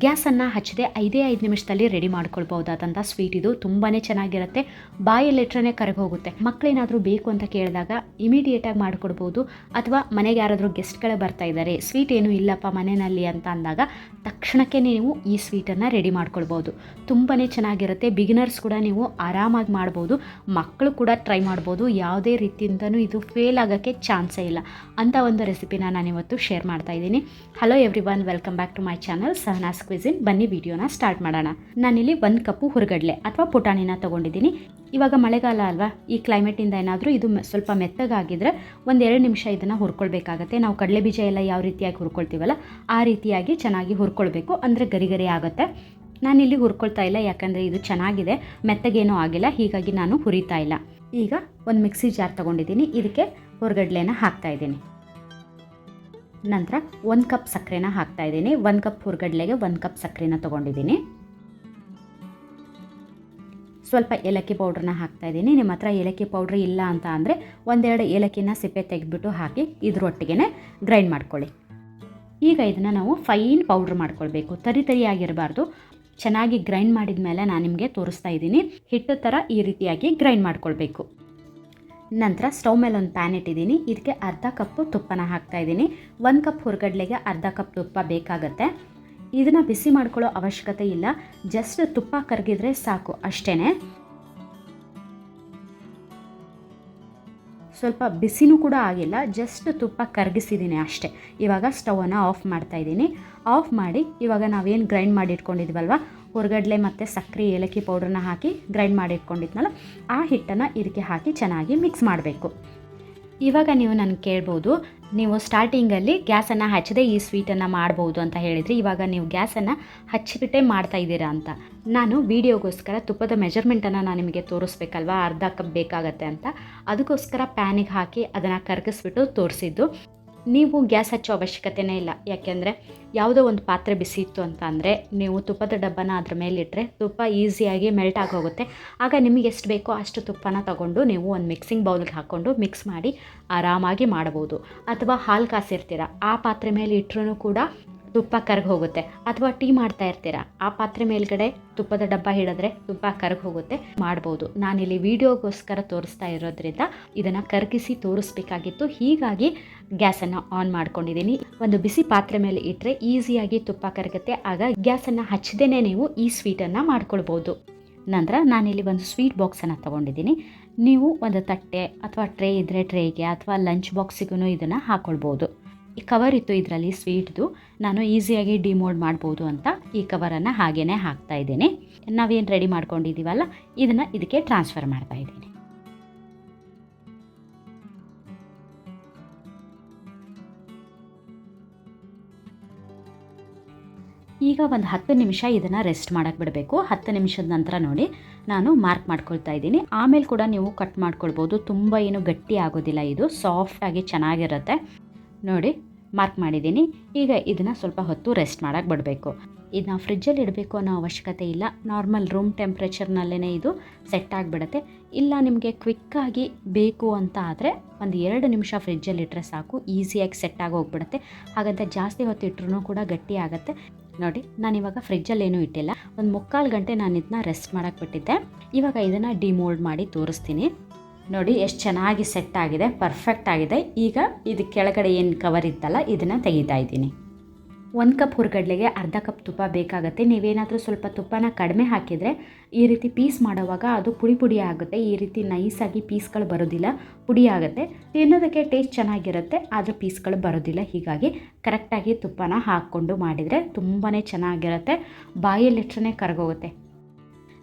ಗ್ಯಾಸನ್ನು ಹಚ್ಚದೆ, ಐದೇ ಐದು ನಿಮಿಷದಲ್ಲಿ ರೆಡಿ ಮಾಡ್ಕೊಳ್ಬಹುದಾದಂಥ ಸ್ವೀಟ್ ಇದು. ತುಂಬಾ ಚೆನ್ನಾಗಿರುತ್ತೆ. ಬಾಯಲ್ಲಿಟ್ರೆ ಕರಗೋಗುತ್ತೆ ಮಕ್ಕಳೇನಾದರೂ ಬೇಕು ಅಂತ ಕೇಳಿದಾಗ ಇಮಿಡಿಯೇಟಾಗಿ ಮಾಡಿಕೊಡ್ಬೋದು. ಅಥವಾ ಮನೆಗೆ ಯಾರಾದರೂ ಗೆಸ್ಟ್ಗಳೇ ಬರ್ತಾ ಇದ್ದಾರೆ ಸ್ವೀಟ್ ಏನು ಇಲ್ಲಪ್ಪ ಮನೆಯಲ್ಲಿ ಅಂತ ಅಂದಾಗ ತಕ್ಷಣಕ್ಕೆ ನೀವು ಈ ಸ್ವೀಟನ್ನು ರೆಡಿ ಮಾಡ್ಕೊಳ್ಬೋದು. ತುಂಬಾ ಚೆನ್ನಾಗಿರುತ್ತೆ. ಬಿಗಿನರ್ಸ್ ಕೂಡ ನೀವು ಆರಾಮಾಗಿ ಮಾಡ್ಬೋದು. ಮಕ್ಕಳು ಕೂಡ ಟ್ರೈ ಮಾಡ್ಬೋದು. ಯಾವುದೇ ರೀತಿಯಿಂದನೂ ಇದು ಫೇಲ್ ಆಗೋಕ್ಕೆ ಚಾನ್ಸೇ ಇಲ್ಲ. ಅಂತ ಒಂದು ರೆಸಿಪಿನ ನಾನಿವತ್ತು ಶೇರ್ ಮಾಡ್ತಾ ಇದ್ದೀನಿ. Hello every welcome back to my channel Sahana's cuisine ಬನ್ನಿ ವಿಡಿಯೋನ ಸ್ಟಾರ್ಟ್ ಮಾಡೋಣ. ನಾನಿಲ್ಲಿ ಒಂದು ಕಪ್ಪು ಹುರುಗಡಲೆ ಅಥವಾ ಪುಟಾಣಿನ ತೊಗೊಂಡಿದ್ದೀನಿ. ಇವಾಗ ಮಳೆಗಾಲ ಅಲ್ವಾ? ಈ ಕ್ಲೈಮೇಟಿಂದ ಏನಾದರೂ ಇದು ಸ್ವಲ್ಪ ಮೆತ್ತಗಾಗಿದ್ರೆ ಒಂದು ಎರಡು ನಿಮಿಷ ಇದನ್ನು ಹುರ್ಕೊಳ್ಬೇಕಾಗತ್ತೆ. ನಾವು ಕಡಲೆ ಬೀಜ ಎಲ್ಲ ಯಾವ ರೀತಿಯಾಗಿ ಹುರ್ಕೊಳ್ತೀವಲ್ಲ, ಆ ರೀತಿಯಾಗಿ ಚೆನ್ನಾಗಿ ಹುರ್ಕೊಳ್ಬೇಕು. ಅಂದರೆ ಗರಿಗರಿ ಗರಿ ಆಗುತ್ತೆ. ನಾನಿಲ್ಲಿ ಹುರ್ಕೊಳ್ತಾ ಇಲ್ಲ, ಯಾಕಂದರೆ ಇದು ಚೆನ್ನಾಗಿದೆ. ಮೆತ್ತಗೇನೂ ಆಗಿಲ್ಲ, ಹೀಗಾಗಿ ನಾನು ಹುರಿತಾ ಇಲ್ಲ. ಈಗ ಒಂದು ಮಿಕ್ಸಿ ಜಾರ್ ತೊಗೊಂಡಿದ್ದೀನಿ. ಇದಕ್ಕೆ ಹೊರಗಡ್ಲೆನ ಹಾಕ್ತಾ ಇದ್ದೀನಿ. ನಂತರ ಒಂದು ಕಪ್ ಸಕ್ಕರೆನ ಹಾಕ್ತಾ ಇದ್ದೀನಿ. ಒಂದು ಕಪ್ ಹುರ್ಗಡ್ಲೆಗೆ ಒಂದು ಕಪ್ ಸಕ್ಕರೆನ ತೊಗೊಂಡಿದ್ದೀನಿ. ಸ್ವಲ್ಪ ಏಲಕ್ಕಿ ಪೌಡ್ರನ್ನ ಹಾಕ್ತಾ ಇದ್ದೀನಿ. ನಿಮ್ಮ ಹತ್ರ ಏಲಕ್ಕಿ ಪೌಡ್ರ್ ಇಲ್ಲ ಅಂತ ಅಂದರೆ ಒಂದೆರಡು ಏಲಕ್ಕಿನ ಸಿಪ್ಪೆ ತೆಗೆದ್ಬಿಟ್ಟು ಹಾಕಿ ಇದ್ರೊಟ್ಟಿಗೆ ಗ್ರೈಂಡ್ ಮಾಡ್ಕೊಳ್ಳಿ. ಈಗ ಇದನ್ನು ನಾವು ಫೈನ್ ಪೌಡ್ರ್ ಮಾಡ್ಕೊಳ್ಬೇಕು. ತರಿ ತರಿಯಾಗಿರಬಾರ್ದು ಚೆನ್ನಾಗಿ ಗ್ರೈಂಡ್ ಮಾಡಿದ ಮೇಲೆ ನಾನು ನಿಮಗೆ ತೋರಿಸ್ತಾ ಇದ್ದೀನಿ. ಹಿಟ್ಟು ಥರ ಈ ರೀತಿಯಾಗಿ ಗ್ರೈಂಡ್ ಮಾಡ್ಕೊಳ್ಬೇಕು. ನಂತರ ಸ್ಟವ್ ಮೇಲೆ ಒಂದು ಪ್ಯಾನ್ ಇಟ್ಟಿದ್ದೀನಿ. ಇದಕ್ಕೆ ಅರ್ಧ ಕಪ್ಪು ತುಪ್ಪನ ಹಾಕ್ತಾ ಇದ್ದೀನಿ. ಒಂದು ಕಪ್ ಹುರ್ಗಡ್ಲೆಗೆ ಅರ್ಧ ಕಪ್ ತುಪ್ಪ ಬೇಕಾಗುತ್ತೆ. ಇದನ್ನು ಬಿಸಿ ಮಾಡ್ಕೊಳ್ಳೋ ಅವಶ್ಯಕತೆ ಇಲ್ಲ. ಜಸ್ಟ್ ತುಪ್ಪ ಕರಗಿದ್ರೆ ಸಾಕು ಅಷ್ಟೇ ಸ್ವಲ್ಪ ಬಿಸಿನೂ ಕೂಡ ಆಗಿಲ್ಲ, ಜಸ್ಟ್ ತುಪ್ಪ ಕರಗಿಸಿದ್ದೀನಿ ಅಷ್ಟೇ. ಇವಾಗ ಸ್ಟವನ್ನು ಆಫ್ ಮಾಡ್ತಾ ಇದ್ದೀನಿ. ಆಫ್ ಮಾಡಿ ಇವಾಗ ನಾವೇನು ಗ್ರೈಂಡ್ ಮಾಡಿ ಇಟ್ಕೊಂಡಿದ್ವಲ್ವ ಹೊರಗಡ್ಲೆ ಮತ್ತು ಸಕ್ಕರೆ ಏಲಕ್ಕಿ ಪೌಡ್ರನ್ನ ಹಾಕಿ ಗ್ರೈಂಡ್ ಮಾಡಿ ಇಟ್ಕೊಂಡಿದ್ನಲ್ಲ, ಆ ಹಿಟ್ಟನ್ನು ಇದಕ್ಕೆ ಹಾಕಿ ಚೆನ್ನಾಗಿ ಮಿಕ್ಸ್ ಮಾಡಬೇಕು. ಇವಾಗ ನೀವು ನನಗೆ ಕೇಳ್ಬೋದು, ನೀವು ಸ್ಟಾರ್ಟಿಂಗಲ್ಲಿ ಗ್ಯಾಸನ್ನು ಹಚ್ಚದೆ ಈ ಸ್ವೀಟನ್ನು ಮಾಡ್ಬೋದು ಅಂತ ಹೇಳಿದರೆ ಇವಾಗ ನೀವು ಗ್ಯಾಸನ್ನು ಹಚ್ಚಿಬಿಟ್ಟೆ ಮಾಡ್ತಾ ಇದ್ದೀರಾ ಅಂತ. ನಾನು ವೀಡಿಯೋಗೋಸ್ಕರ ತುಪ್ಪದ ಮೆಜರ್ಮೆಂಟನ್ನು ನಾನು ನಿಮಗೆ ತೋರಿಸ್ಬೇಕಲ್ವಾ, ಅರ್ಧ ಕಪ್ ಬೇಕಾಗತ್ತೆ ಅಂತ. ಅದಕ್ಕೋಸ್ಕರ ಪ್ಯಾನಿಗೆ ಹಾಕಿ ಅದನ್ನು ಕರಗಿಸ್ಬಿಟ್ಟು ತೋರಿಸಿದ್ದು. ನೀವು ಗ್ಯಾಸ್ ಹಚ್ಚೋ ಅವಶ್ಯಕತೆನೇ ಇಲ್ಲ. ಯಾಕೆಂದರೆ ಯಾವುದೋ ಒಂದು ಪಾತ್ರೆ ಬಿಸಿ ಇತ್ತು ಅಂತ ಅಂದರೆ ನೀವು ತುಪ್ಪದ ಡಬ್ಬನ ಅದ್ರ ಮೇಲಿಟ್ಟರೆ ತುಪ್ಪ ಈಸಿಯಾಗಿ ಮೆಲ್ಟ್ ಆಗಿ ಹೋಗುತ್ತೆ ಆಗ ನಿಮಗೆ ಎಷ್ಟು ಬೇಕೋ ಅಷ್ಟು ತುಪ್ಪನ ತಗೊಂಡು ನೀವು ಒಂದು ಮಿಕ್ಸಿಂಗ್ ಬೌಲ್ಗೆ ಹಾಕ್ಕೊಂಡು ಮಿಕ್ಸ್ ಮಾಡಿ ಆರಾಮಾಗಿ ಮಾಡ್ಬೋದು. ಅಥವಾ ಹಾಲು ಕಾಸಿರ್ತೀರ, ಆ ಪಾತ್ರೆ ಮೇಲೆ ಇಟ್ಟರೂ ಕೂಡ ತುಪ್ಪ ಕರ್ಗಿ ಹೋಗುತ್ತೆ. ಅಥವಾ ಟೀ ಮಾಡ್ತಾ ಇರ್ತೀರ, ಆ ಪಾತ್ರೆ ಮೇಲ್ಗಡೆ ತುಪ್ಪದ ಡಬ್ಬ ಹಿಡಿದ್ರೆ ತುಪ್ಪ ಕರ್ಗಿ ಹೋಗುತ್ತೆ, ಮಾಡ್ಬೋದು. ನಾನಿಲ್ಲಿ ವಿಡಿಯೋಗೋಸ್ಕರ ತೋರಿಸ್ತಾ ಇರೋದ್ರಿಂದ ಇದನ್ನು ಕರಗಿಸಿ ತೋರಿಸ್ಬೇಕಾಗಿತ್ತು. ಹೀಗಾಗಿ ಗ್ಯಾಸನ್ನು ಆನ್ ಮಾಡ್ಕೊಂಡಿದ್ದೀನಿ. ಒಂದು ಬಿಸಿ ಪಾತ್ರೆ ಮೇಲೆ ಇಟ್ಟರೆ ಈಸಿಯಾಗಿ ತುಪ್ಪ ಕರಗುತ್ತೆ. ಆಗ ಗ್ಯಾಸನ್ನು ಹಚ್ಚದೇನೆ ನೀವು ಈ ಸ್ವೀಟನ್ನು ಮಾಡ್ಕೊಳ್ಬೋದು. ನಂತರ ನಾನಿಲ್ಲಿ ಒಂದು ಸ್ವೀಟ್ ಬಾಕ್ಸನ್ನು ತೊಗೊಂಡಿದ್ದೀನಿ. ನೀವು ಒಂದು ತಟ್ಟೆ ಅಥವಾ ಟ್ರೇ ಇದ್ದರೆ ಟ್ರೇಗೆ ಅಥವಾ ಲಂಚ್ ಬಾಕ್ಸಿಗೂ ಇದನ್ನು ಹಾಕ್ಕೊಳ್ಬೋದು ಈ ಕವರ್ ಇತ್ತು ಇದರಲ್ಲಿ ಸ್ವೀಟ್ದು. ನಾನು ಈಸಿಯಾಗಿ ಡಿಮೋಲ್ಡ್ ಮಾಡ್ಬೋದು ಅಂತ ಈ ಕವರನ್ನು ಹಾಗೇ ಹಾಕ್ತಾ ಇದ್ದೀನಿ. ನಾವೇನು ರೆಡಿ ಮಾಡ್ಕೊಂಡಿದ್ದೀವಲ್ಲ, ಇದನ್ನು ಇದಕ್ಕೆ ಟ್ರಾನ್ಸ್ಫರ್ ಮಾಡ್ತಾ ಇದ್ದೀನಿ. ಈಗ ಒಂದು ಹತ್ತು ನಿಮಿಷ ಇದನ್ನು ರೆಸ್ಟ್ ಮಾಡೋಕ್ಕೆ ಬಿಡಬೇಕು. ಹತ್ತು ನಿಮಿಷದ ನಂತರ ನೋಡಿ, ನಾನು ಮಾರ್ಕ್ ಮಾಡ್ಕೊಳ್ತಾ ಇದ್ದೀನಿ. ಆಮೇಲೆ ಕೂಡ ನೀವು ಕಟ್ ಮಾಡ್ಕೊಳ್ಬೋದು. ತುಂಬ ಏನು ಗಟ್ಟಿ ಆಗೋದಿಲ್ಲ ಇದು. ಸಾಫ್ಟಾಗಿ ಚೆನ್ನಾಗಿರುತ್ತೆ. ನೋಡಿ ಮಾರ್ಕ್ ಮಾಡಿದ್ದೀನಿ. ಈಗ ಇದನ್ನು ಸ್ವಲ್ಪ ಹೊತ್ತು ರೆಸ್ಟ್ ಮಾಡೋಕ್ಕೆ ಬಿಡಬೇಕು. ಇದನ್ನ ಫ್ರಿಜ್ಜಲ್ಲಿ ಇಡಬೇಕು ಅನ್ನೋ ಅವಶ್ಯಕತೆ ಇಲ್ಲ. ನಾರ್ಮಲ್ ರೂಮ್ ಟೆಂಪ್ರೇಚರ್ನಲ್ಲೇ ಇದು ಸೆಟ್ ಆಗಿಬಿಡುತ್ತೆ. ಇಲ್ಲ ನಿಮಗೆ ಕ್ವಿಕ್ಕಾಗಿ ಬೇಕು ಅಂತ ಆದರೆ ಒಂದು ಎರಡು ನಿಮಿಷ ಫ್ರಿಜ್ಜಲ್ಲಿ ಇಟ್ಟರೆ ಸಾಕು. ಈಸಿಯಾಗಿ ಸೆಟ್ ಆಗಿ ಹೋಗ್ಬಿಡುತ್ತೆ. ಹಾಗಂತ ಜಾಸ್ತಿ ಹೊತ್ತು ಇಟ್ಟರೂ ಕೂಡ ಗಟ್ಟಿ ಆಗುತ್ತೆ. ನೋಡಿ ನಾನು ಇವಾಗ ಫ್ರಿಜ್ಜಲ್ಲಿ ಏನೂ ಇಟ್ಟಿಲ್ಲ. ಒಂದು ಮುಕ್ಕಾಲು ಗಂಟೆ ನಾನು ಇದನ್ನ ರೆಸ್ಟ್ ಮಾಡೋಕ್ಕೆ ಬಿಟ್ಟಿದ್ದೆ. ಇವಾಗ ಇದನ್ನು ಡಿಮೋಲ್ಡ್ ಮಾಡಿ ತೋರಿಸ್ತೀನಿ. ನೋಡಿ, ಎಷ್ಟು ಚೆನ್ನಾಗಿ ಸೆಟ್ ಆಗಿದೆ ಪರ್ಫೆಕ್ಟ್ ಆಗಿದೆ. ಈಗ ಇದು ಕೆಳಗಡೆ ಏನು ಕವರ್ ಇತ್ತಲ್ಲ, ಇದನ್ನು ತೆಗಿತಾ ಇದ್ದೀನಿ. ಒಂದು ಕಪ್ ಹುರ್ಗಡ್ಲೆಗೆ ಅರ್ಧ ಕಪ್ ತುಪ್ಪ ಬೇಕಾಗುತ್ತೆ. ನೀವೇನಾದರೂ ಸ್ವಲ್ಪ ತುಪ್ಪನ ಕಡಿಮೆ ಹಾಕಿದರೆ ಈ ರೀತಿ ಪೀಸ್ ಮಾಡುವಾಗ ಅದು ಪುಡಿ ಪುಡಿ ಆಗುತ್ತೆ. ಈ ರೀತಿ ನೈಸಾಗಿ ಪೀಸ್ಗಳು ಬರೋದಿಲ್ಲ, ಪುಡಿ ಆಗುತ್ತೆ. ತಿನ್ನೋದಕ್ಕೆ ಟೇಸ್ಟ್ ಚೆನ್ನಾಗಿರುತ್ತೆ, ಆದರೆ ಪೀಸ್ಗಳು ಬರೋದಿಲ್ಲ. ಹೀಗಾಗಿ ಕರೆಕ್ಟಾಗಿ ತುಪ್ಪನ ಹಾಕ್ಕೊಂಡು ಮಾಡಿದರೆ ತುಂಬಾ ಚೆನ್ನಾಗಿರುತ್ತೆ. ಬಾಯಲ್ಲಿಟ್ರೇ ಕರಗೋಗುತ್ತೆ.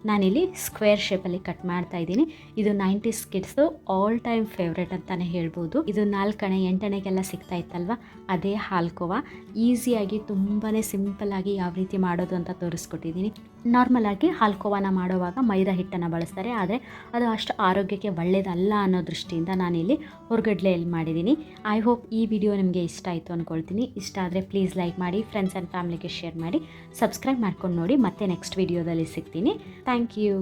ನಾನಿಲ್ಲಿ ಸ್ಕ್ವೇರ್ ಶೇಪಲ್ಲಿ ಕಟ್ ಮಾಡ್ತಾ ಇದ್ದೀನಿ. ಇದು nineties kids all time favourite ಅಂತಲೇ ಹೇಳ್ಬೋದು. ಇದು ನಾಲ್ಕಣೆ, ಎಂಟಣೆಗೆಲ್ಲ ಸಿಗ್ತಾ ಇತ್ತಲ್ವ? ಅದೇ ಹಾಲ್ಕೋವಾ. ಈಸಿಯಾಗಿ ತುಂಬಾ ಸಿಂಪಲ್ಲಾಗಿ ಯಾವ ರೀತಿ ಮಾಡೋದು ಅಂತ ತೋರಿಸ್ಕೊಟ್ಟಿದ್ದೀನಿ. ನಾರ್ಮಲಾಗಿ ಹಾಲ್ಕೋವಾನ ಮಾಡುವಾಗ ಮೈದಾ ಹಿಟ್ಟನ್ನು ಬಳಸ್ತಾರೆ. ಆದರೆ ಅದು ಅಷ್ಟು ಆರೋಗ್ಯಕ್ಕೆ ಒಳ್ಳೆಯದಲ್ಲ ಅನ್ನೋ ದೃಷ್ಟಿಯಿಂದ ನಾನಿಲ್ಲಿ ಹೊರಗಡ್ಲೆಯಲ್ಲಿ ಮಾಡಿದ್ದೀನಿ. ಐ ಹೋಪ್ ಈ ವಿಡಿಯೋ ನಿಮಗೆ ಇಷ್ಟ ಆಯಿತು ಅಂದ್ಕೊಳ್ತೀನಿ ಇಷ್ಟ ಆದರೆ ಪ್ಲೀಸ್ ಲೈಕ್ ಮಾಡಿ ಫ್ರೆಂಡ್ಸ್ ಆ್ಯಂಡ್ ಫ್ಯಾಮ್ಲಿಗೆ ಶೇರ್ ಮಾಡಿ ಸಬ್ಸ್ಕ್ರೈಬ್ ಮಾಡ್ಕೊಂಡು ನೋಡಿ. ಮತ್ತೆ ನೆಕ್ಸ್ಟ್ ವಿಡಿಯೋದಲ್ಲಿ ಸಿಗ್ತೀನಿ. Thank you